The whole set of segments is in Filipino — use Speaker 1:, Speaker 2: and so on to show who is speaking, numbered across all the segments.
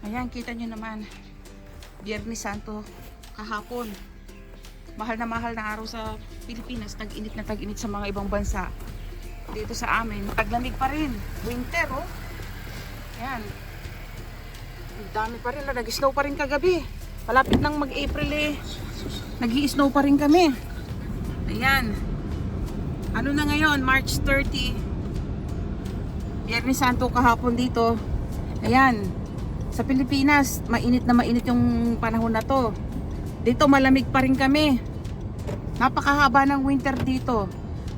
Speaker 1: Ayan, kita nyo naman. Biyernes Santo, kahapon. Mahal na mahal na araw sa Pilipinas. Tag-init na tag-init sa mga ibang bansa. Dito sa amin, taglamig pa rin. Winter, oh. Ayan. Dami pa rin. Nag-snow pa rin kagabi. Malapit nang mag-April eh. nag snow pa rin kami. Ayan. Ano na ngayon? March 30. Biyernes Santo kahapon dito. Ayan. Sa Pilipinas, mainit na mainit yung panahon na to. Dito malamig pa rin kami. Napakahaba ng winter dito.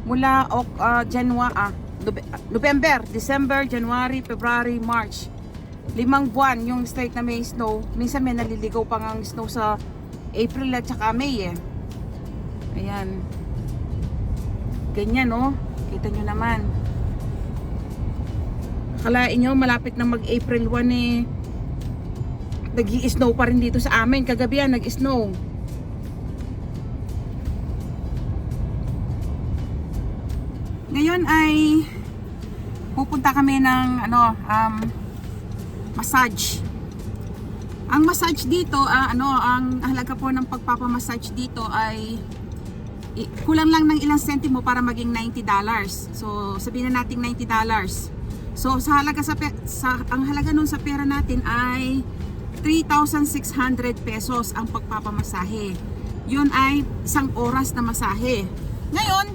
Speaker 1: Mula uh, January, ah, ah, November, December, January, February, March. Limang buwan yung straight na may snow. Minsan may naliligaw pa ang snow sa April at saka May eh. Ayan. Ganyan no. Kita nyo naman. Akalain nyo malapit na mag-April 1 eh. Nag snow pa rin dito sa amin. Kagabi yan, nag-snow. Ngayon ay pupunta kami ng ano, um, massage. Ang massage dito, ah, ano, ang halaga po ng pagpapamassage dito ay kulang lang ng ilang sentimo para maging $90. So, sabihin na natin $90. So, sa halaga sa, sa ang halaga nun sa pera natin ay 3,600 pesos ang pagpapamasahe. Yun ay isang oras na masahe. Ngayon,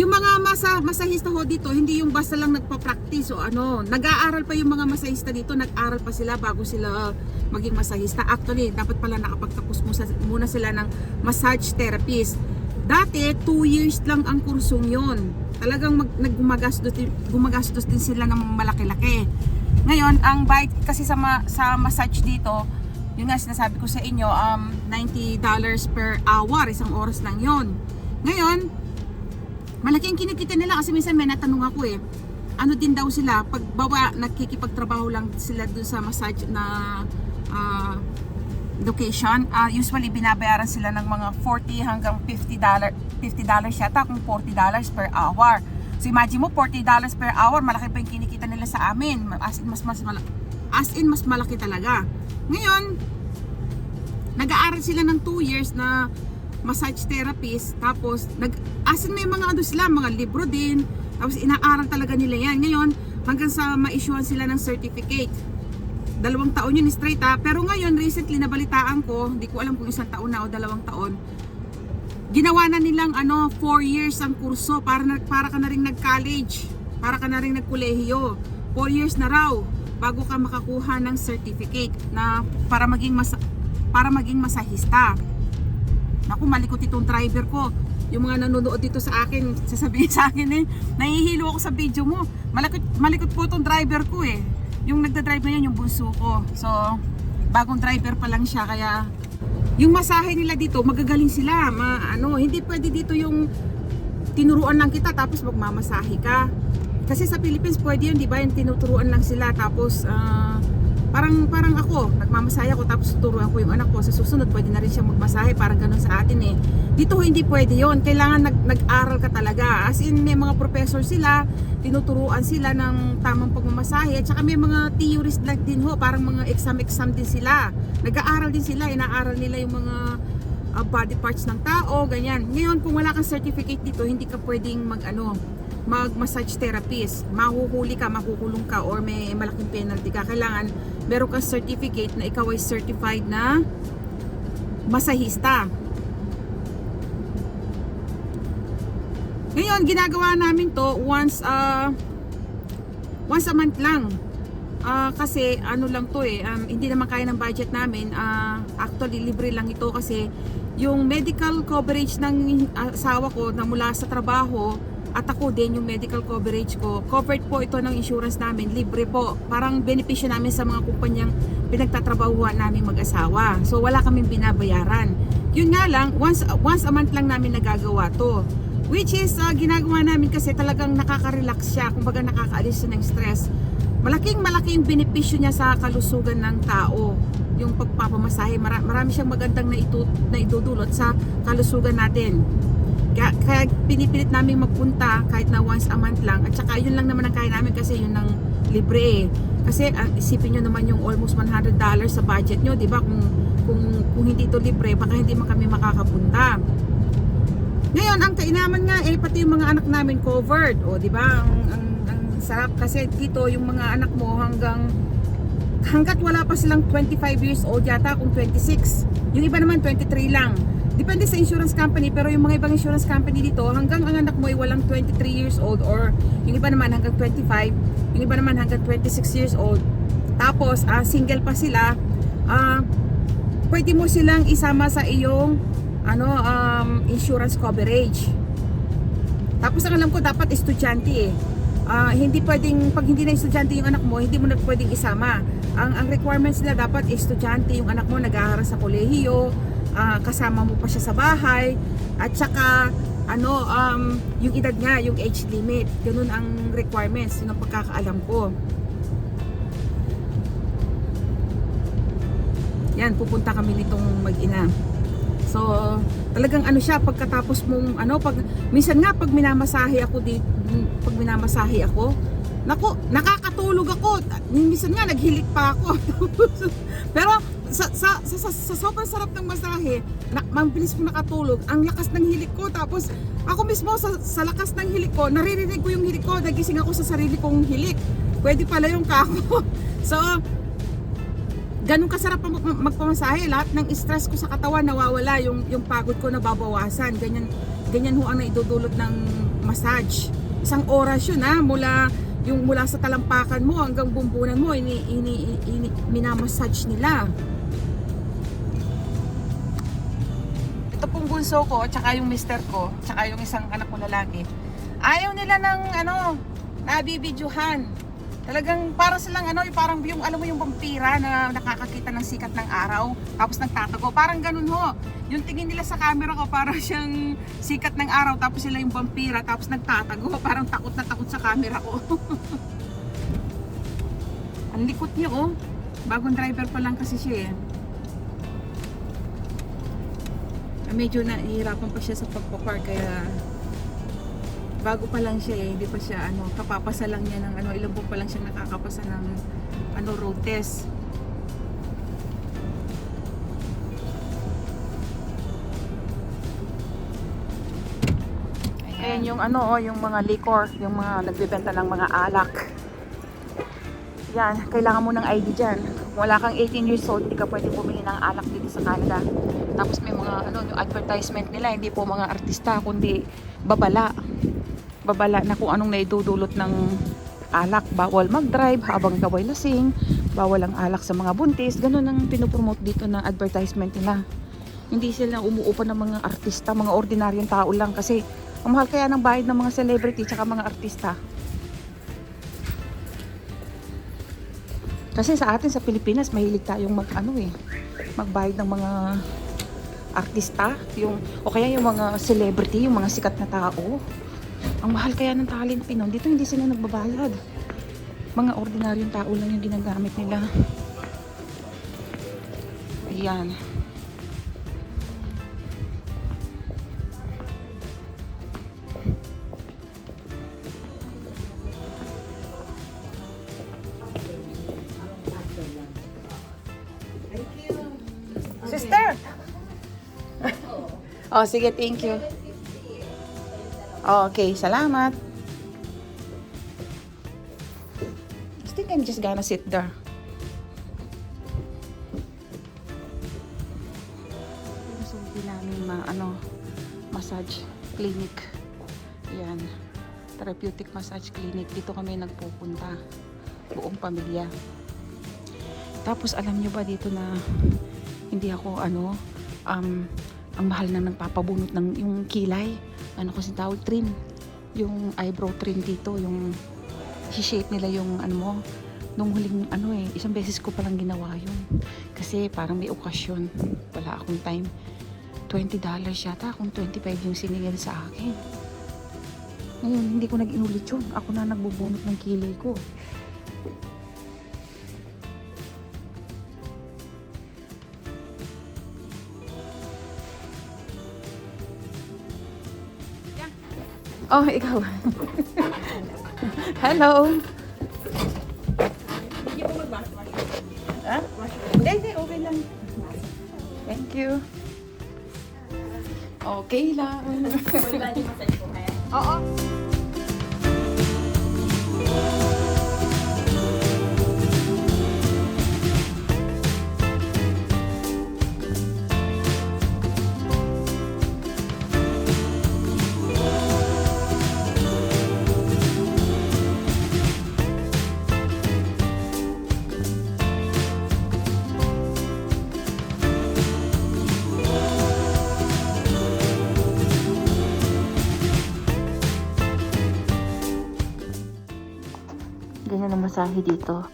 Speaker 1: yung mga masa, masahista ho dito, hindi yung basta lang nagpa-practice o ano, nag-aaral pa yung mga masahista dito, nag-aral pa sila bago sila maging masahista. Actually, dapat pala nakapagtapos muna, sila ng massage therapist. Dati, 2 years lang ang kursong yon. Talagang mag, naggumagastos din, gumagastos din sila ng malaki-laki. Ngayon, ang bayad kasi sa, ma, sa massage dito, yun nga sinasabi ko sa inyo, um, $90 per hour, isang oras lang yon. Ngayon, malaking kinikita nila kasi minsan may natanong ako eh ano din daw sila pag bawa nakikipagtrabaho lang sila dun sa massage na ah, location Ah, usually binabayaran sila ng mga 40 hanggang 50 dollar 50 dollars yata kung 40 dollars per hour so imagine mo 40 dollars per hour malaki pa yung nila sa amin. As in mas mas malaki as in mas malaki talaga. Ngayon nag-aaral sila ng 2 years na massage therapist tapos nag as in may mga ano sila mga libro din tapos inaaral talaga nila yan. Ngayon hanggang sa ma-issuean sila ng certificate. Dalawang taon yun straight ha pero ngayon recently nabalitaan ko hindi ko alam kung isang taon na o dalawang taon ginawa na nilang ano 4 years ang kurso para na, para ka na rin nag-college para ka na rin nagkolehiyo 4 years na raw bago ka makakuha ng certificate na para maging mas para maging masahista Naku, malikot itong driver ko. Yung mga nanonood dito sa akin, sasabihin sa akin eh, nahihilo ako sa video mo. Malikot, malikot po itong driver ko eh. Yung nagda-drive na yan, yung bunso ko. So, bagong driver pa lang siya, kaya yung masahe nila dito, magagaling sila. Ma, ano, hindi pwede dito yung tinuruan lang kita tapos magmamasahe ka. Kasi sa Philippines pwede yun, di ba? Yung tinuturuan lang sila tapos ah, parang parang ako, nagmamasahe ako tapos turuan ko yung anak ko. Sa susunod pwede na rin siya magmasahe, parang ganun sa atin eh. Dito hindi pwede yon Kailangan nag, nag-aral ka talaga. As in may mga professor sila, tinuturuan sila ng tamang pagmamasahe at saka may mga theories lang din ho, parang mga exam-exam din sila. Nag-aaral din sila, inaaral nila yung mga uh, body parts ng tao, ganyan. Ngayon, kung wala kang certificate dito, hindi ka pwedeng mag ano, mag-massage therapist. Mahuhuli ka, makukulong ka, or may malaking penalty ka. Kailangan meron kang certificate na ikaw ay certified na masahista. Ngayon, ginagawa namin to once uh, once a month lang. Ah, kasi ano lang to eh, um, hindi naman kaya ng budget namin. Ah, actually, libre lang ito kasi yung medical coverage ng asawa ko na mula sa trabaho at ako din yung medical coverage ko, covered po ito ng insurance namin, libre po. Parang benepisyo namin sa mga kumpanyang pinagtatrabahuan namin mag-asawa. So wala kaming binabayaran. Yun nga lang, once, once a month lang namin nagagawa to. Which is, ah, ginagawa namin kasi talagang nakaka-relax siya, kumbaga nakakaalis siya ng stress. Malaking malaking benepisyo niya sa kalusugan ng tao yung pagpapamasahe. Mara- marami siyang magandang na, itu- na idudulot sa kalusugan natin. Kaya, kaya pinipilit namin magpunta kahit na once a month lang. At saka yun lang naman ang kaya namin kasi yun ang libre eh. Kasi ah, isipin nyo naman yung almost $100 sa budget nyo, di ba? Kung, kung, kung hindi ito libre, baka hindi man kami makakapunta. Ngayon, ang kainaman nga eh, pati yung mga anak namin covered. O, di ba? Ang, ang, ang sarap kasi dito yung mga anak mo hanggang hanggat wala pa silang 25 years old yata kung 26. Yung iba naman 23 lang. Depende sa insurance company pero yung mga ibang insurance company dito hanggang ang anak mo ay walang 23 years old or yung iba naman hanggang 25, yung iba naman hanggang 26 years old. Tapos ah, single pa sila, ah pwede mo silang isama sa iyong ano um, insurance coverage. Tapos ang alam ko dapat estudyante eh. Ah, hindi pwedeng pag hindi na estudyante yung anak mo, hindi mo na pwedeng isama. Ang ang requirements nila dapat estudyante yung anak mo nag-aaral sa kolehiyo, ah, kasama mo pa siya sa bahay at saka ano um yung edad niya, yung age limit. Ganun ang requirements, yun ang pagkakaalam ko. Yan, pupunta kami nitong mag-ina. So, talagang ano siya pagkatapos mong ano pag minsan nga pag minamasahe ako di pag minamasahe ako, nako, nakakatulog ako. Minsan nga naghilik pa ako. Pero sa, sa, sa, sa, sa sobrang sarap ng masahe, na, mabilis ko nakatulog. Ang lakas ng hilik ko. Tapos ako mismo sa, sa lakas ng hilik ko, naririnig ko yung hilik ko. Nagising ako sa sarili kong hilik. Pwede pala yung kako. so, ganun kasarap mag- magpamasahe. Lahat ng stress ko sa katawan nawawala, yung yung pagod ko nababawasan. Ganyan ganyan ho ang naidudulot ng massage. Isang oras yun ha, mula yung mula sa talampakan mo hanggang bumbunan mo ini, ini, ini minamassage nila. Bunso ko, tsaka yung mister ko, tsaka yung isang anak ko lalaki. Ayaw nila ng ano, nabibidyohan. Talagang para silang ano, yung parang yung alam mo yung vampira na nakakakita ng sikat ng araw tapos nagtatago. Parang ganun ho. Yung tingin nila sa camera ko parang siyang sikat ng araw tapos sila yung vampira tapos nagtatago. Parang takot na takot sa camera ko. Ang likot niya oh. Bagong driver pa lang kasi siya eh. Medyo nahihirapan pa siya sa pagpapark kaya bago pa lang siya eh, hindi pa siya ano, kapapasa lang niya ng ano, ilang buwan pa lang siya nakakapasa ng ano road test. Ayan yung ano, oh, yung mga liquor, yung mga nagbebenta ng mga alak. Yan, kailangan mo ng ID dyan. Kung wala kang 18 years old, hindi ka pwede bumili ng alak dito sa Canada. Tapos may mga ano, yung advertisement nila, hindi po mga artista, kundi babala. Babala na kung anong naidudulot ng alak. Bawal mag-drive habang kaway lasing. Bawal ang alak sa mga buntis. Ganun ang pinopromote dito na advertisement nila. Hindi sila umuupa ng mga artista, mga ordinaryong tao lang kasi ang mahal kaya ng bayad ng mga celebrity tsaka mga artista. Kasi sa atin sa Pilipinas, mahilig tayong mag ano eh, magbayad ng mga artista, yung o kaya yung mga celebrity, yung mga sikat na tao. Ang mahal kaya ng talent Pinoy. Dito hindi sila nagbabayad. Mga ordinaryong tao lang yung ginagamit nila. Ayan. Oh, sige, thank you. Okay, salamat. I think I'm just gonna sit there. Gusto namin ma, ano, massage clinic. Yan. Therapeutic massage clinic. Dito kami nagpupunta. Buong pamilya. Tapos alam nyo ba dito na hindi ako ano um, ang mahal na nagpapabunot ng yung kilay. Ano kasi tawag trim. Yung eyebrow trim dito yung shape nila yung ano mo. Nung huling ano eh isang beses ko palang ginawa yun. Kasi parang may okasyon. Wala akong time. 20 dollars yata kung 25 yung siningil sa akin. Ngayon hindi ko nag-inulit yun. Ako na nagbubunot ng kilay ko Oh, ikaw. Hello. Ha? Hindi, hindi. Okay lang. Thank you. Okay lang. Oo.
Speaker 2: Ganyan ang masahe dito.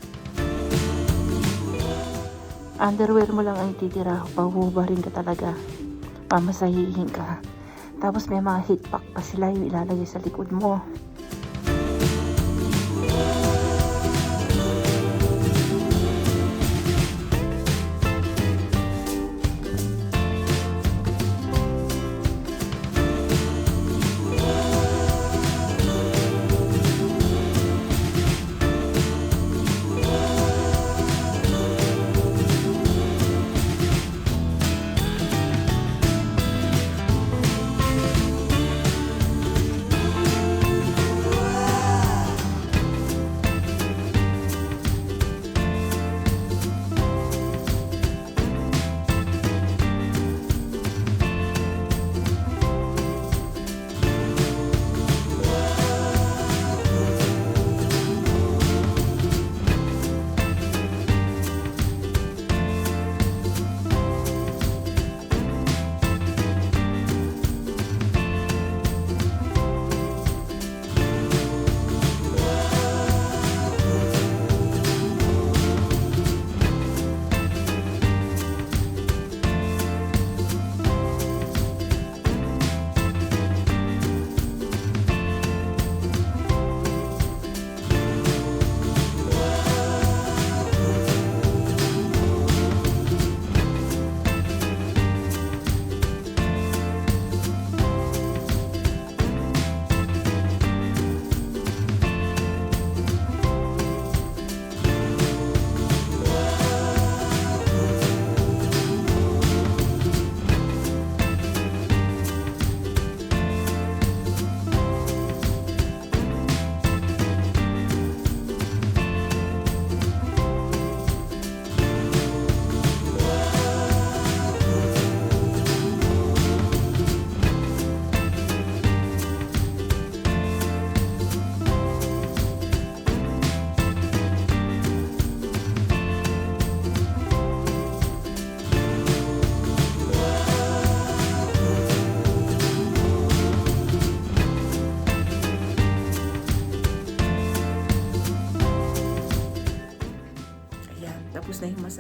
Speaker 2: Underwear mo lang ang ititira. Pahuba rin ka talaga. Pamasahihin ka. Tapos may mga heat pack pa sila yung ilalagay sa likod mo.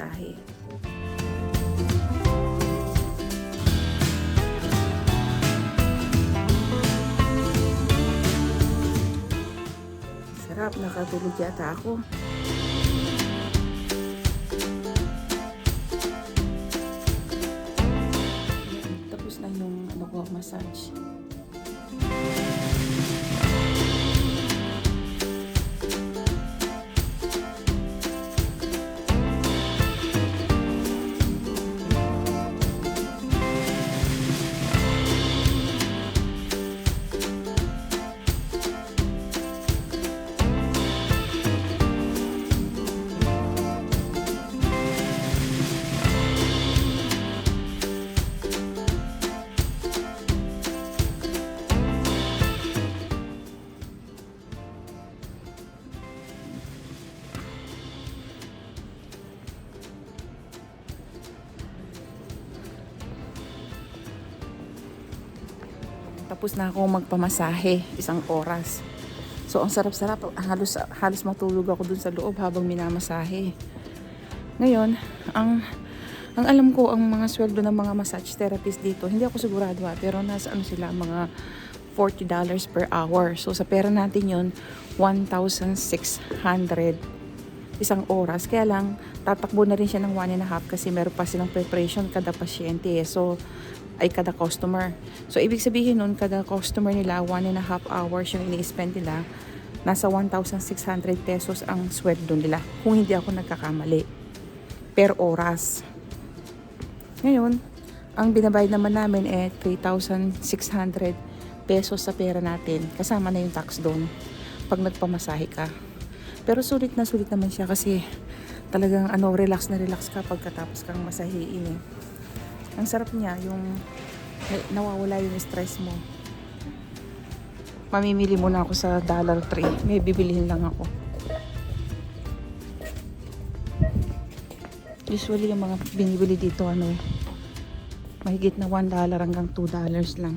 Speaker 1: Tapos na yung masahe. Sarap, nakatulog yata ako. Tapos na ako magpamasahe, isang oras. So, ang sarap-sarap. Halos, halos matulog ako dun sa loob habang minamasahe. Ngayon, ang ang alam ko, ang mga sweldo ng mga massage therapist dito, hindi ako sigurado ha, pero nasa ano sila, mga $40 per hour. So, sa pera natin yon 1,600 isang oras. Kaya lang, tatakbo na rin siya ng one and a half kasi meron pa silang preparation kada pasyente. eh. So, ay kada customer. So, ibig sabihin nun, kada customer nila, one and a half hours yung ini-spend nila nasa 1,600 pesos ang sweldo nila kung hindi ako nagkakamali per oras. Ngayon, ang binabayad naman namin eh 3,600 pesos sa pera natin. Kasama na yung tax doon pag nagpamasahe ka. Pero sulit na sulit naman siya kasi talagang ano, relax na relax ka pagkatapos kang masahiin eh. Ang sarap niya, yung na- nawawala yung stress mo. Mamimili muna ako sa Dollar Tree. May bibilihin lang ako. Usually yung mga binibili dito ano mahigit na 1 dollar hanggang 2 dollars lang.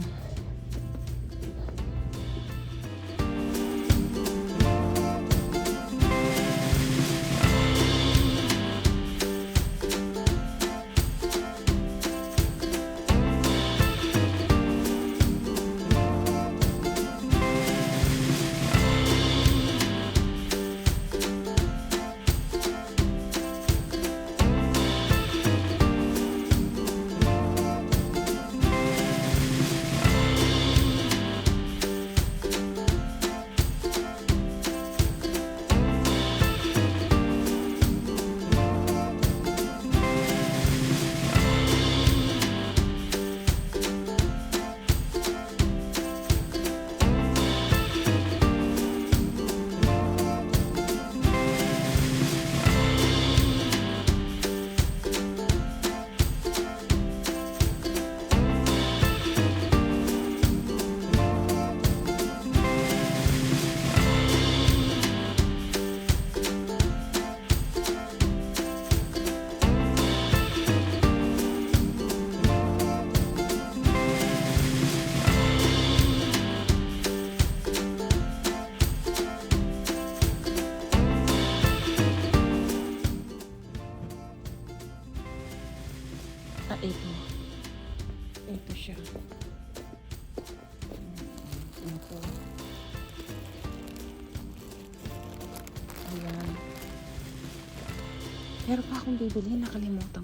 Speaker 1: Bibili, nakalimutan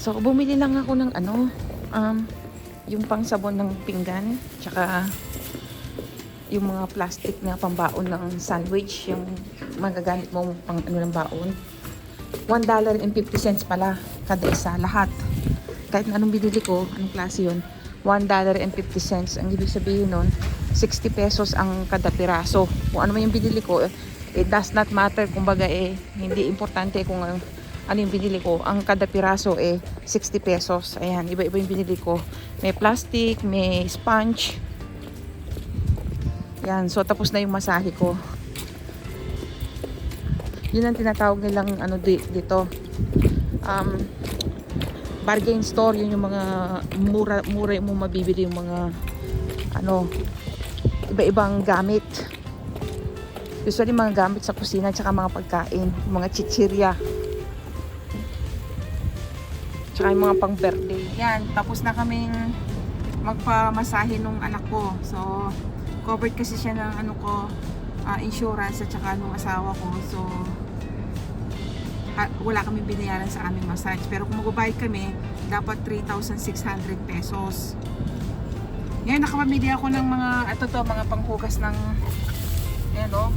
Speaker 1: So, bumili lang ako ng ano, um, yung pang sabon ng pinggan, tsaka yung mga plastic na pambaon ng sandwich, yung magagamit mo pang ano ng baon. $1.50 pala kada isa, lahat. Kahit na anong binili ko, anong klase yun, $1.50. Ang ibig sabihin nun, 60 pesos ang kada piraso. Kung ano man yung binili ko, eh, it does not matter. Kumbaga eh, hindi importante kung ano yung binili ko. Ang kada piraso eh, 60 pesos. Ayan, iba-iba yung binili ko. May plastic, may sponge. Yan, so tapos na yung masahe ko. Yun ang tinatawag nilang ano di, dito. Um, bargain store, yun yung mga mura, mura mo mabibili yung mga ano, iba-ibang gamit. Usually mga gamit sa kusina tsaka mga pagkain, mga chichirya. Tsaka yung mga pang birthday. Yan, tapos na kaming magpamasahe nung anak ko. So, covered kasi siya ng ano ko, ah, insurance at saka nung asawa ko. So, ha- wala kami binayaran sa aming massage. Pero kung magbabayad kami, dapat 3,600 pesos. Ngayon, nakapamili ako ng mga, ito to, mga panghugas ng, ayan o,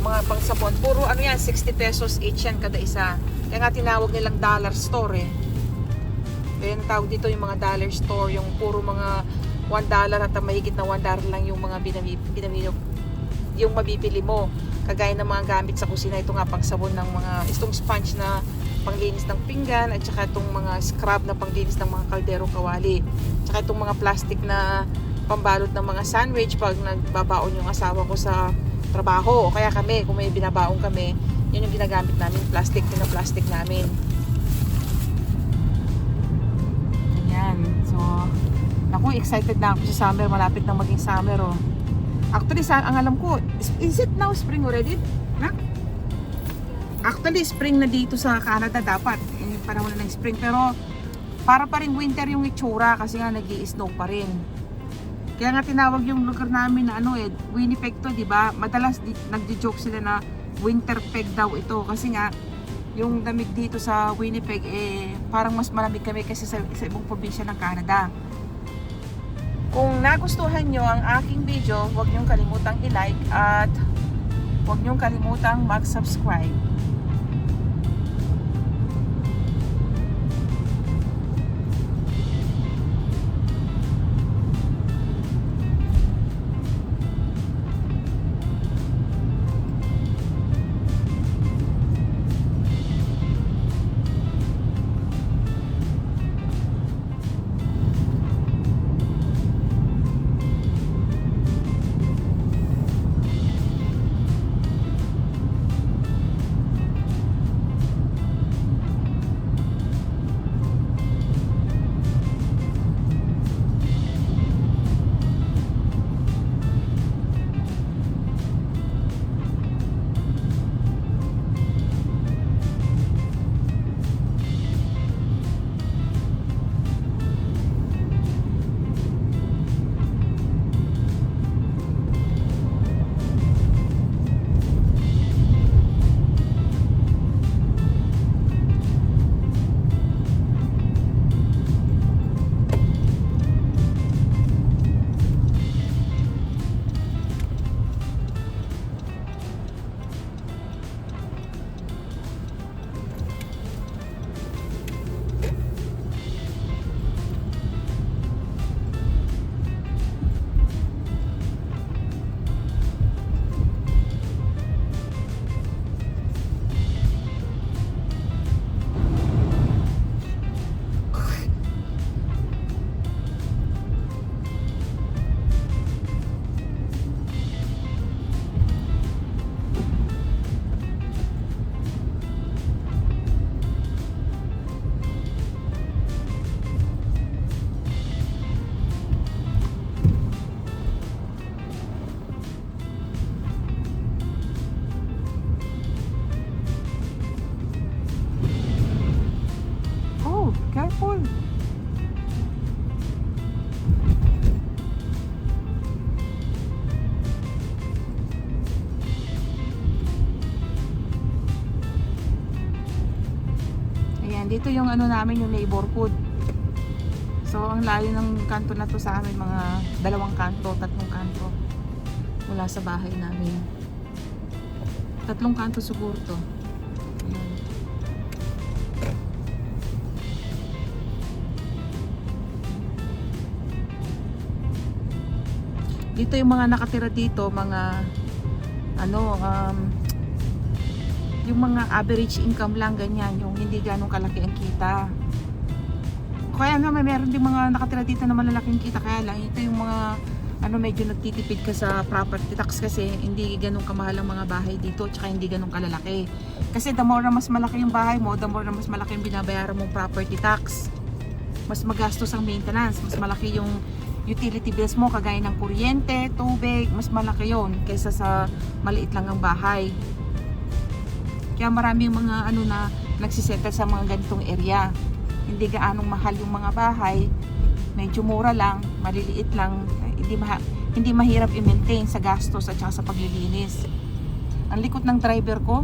Speaker 1: mga pangsabon. Puro ano yan, 60 pesos each yan kada isa. Kaya nga tinawag nilang dollar store eh. Kaya tawag dito yung mga dollar store, yung puro mga 1 dollar at mahigit na 1 dollar lang yung mga binami, binami, yung mabibili mo. Kagaya ng mga gamit sa kusina, ito nga pang sabon ng mga, itong sponge na panglinis ng pinggan at saka itong mga scrub na panglinis ng mga kaldero kawali. Tsaka itong mga plastic na pambalot ng mga sandwich pag nagbabaon yung asawa ko sa trabaho. O kaya kami, kung may binabaon kami, yun yung ginagamit namin, plastic ang plastic namin. Ayan. So, naku, excited na ako sa summer. Malapit na maging summer, oh. Actually, sa, ang alam ko, is, it now spring already? Na? Actually, spring na dito sa Canada dapat. Yung panahon na ng spring. Pero, para pa rin winter yung itsura kasi nga nag snow pa rin. Kaya nga tinawag yung lugar namin na ano eh, Winnipeg to, di ba? Madalas di, nagjo-joke sila na winter peg daw ito kasi nga yung damig dito sa Winnipeg eh parang mas malamig kami kasi sa, sa ibang probinsya ng Canada. Kung nagustuhan nyo ang aking video, huwag nyong kalimutang i-like at huwag nyong kalimutang mag-subscribe. Yung ano namin, yung neighborhood. So, ang layo ng kanto na to sa amin, mga dalawang kanto, tatlong kanto. Mula sa bahay namin. Tatlong kanto siguro to. Dito yung mga nakatira dito mga ano um, yung mga average income lang ganyan yung hindi ganong kalaki ang kita. Kaya naman meron din mga nakatira dito na malalaking kita. Kaya lang ito yung mga ano medyo nagtitipid ka sa property tax kasi hindi ganong kamahal ang mga bahay dito tsaka hindi ganong kalalaki. Kasi the more na mas malaki yung bahay mo the more na mas malaki yung binabayaran mong property tax. Mas magastos ang maintenance mas malaki yung utility bills mo kagaya ng kuryente, tubig, mas malaki yon kaysa sa maliit lang ang bahay. Kaya maraming mga ano na nagsisettle sa mga ganitong area. Hindi gaanong mahal yung mga bahay, medyo mura lang, maliliit lang, hindi maha, hindi mahirap i-maintain sa gastos at saka sa paglilinis. Ang likot ng driver ko,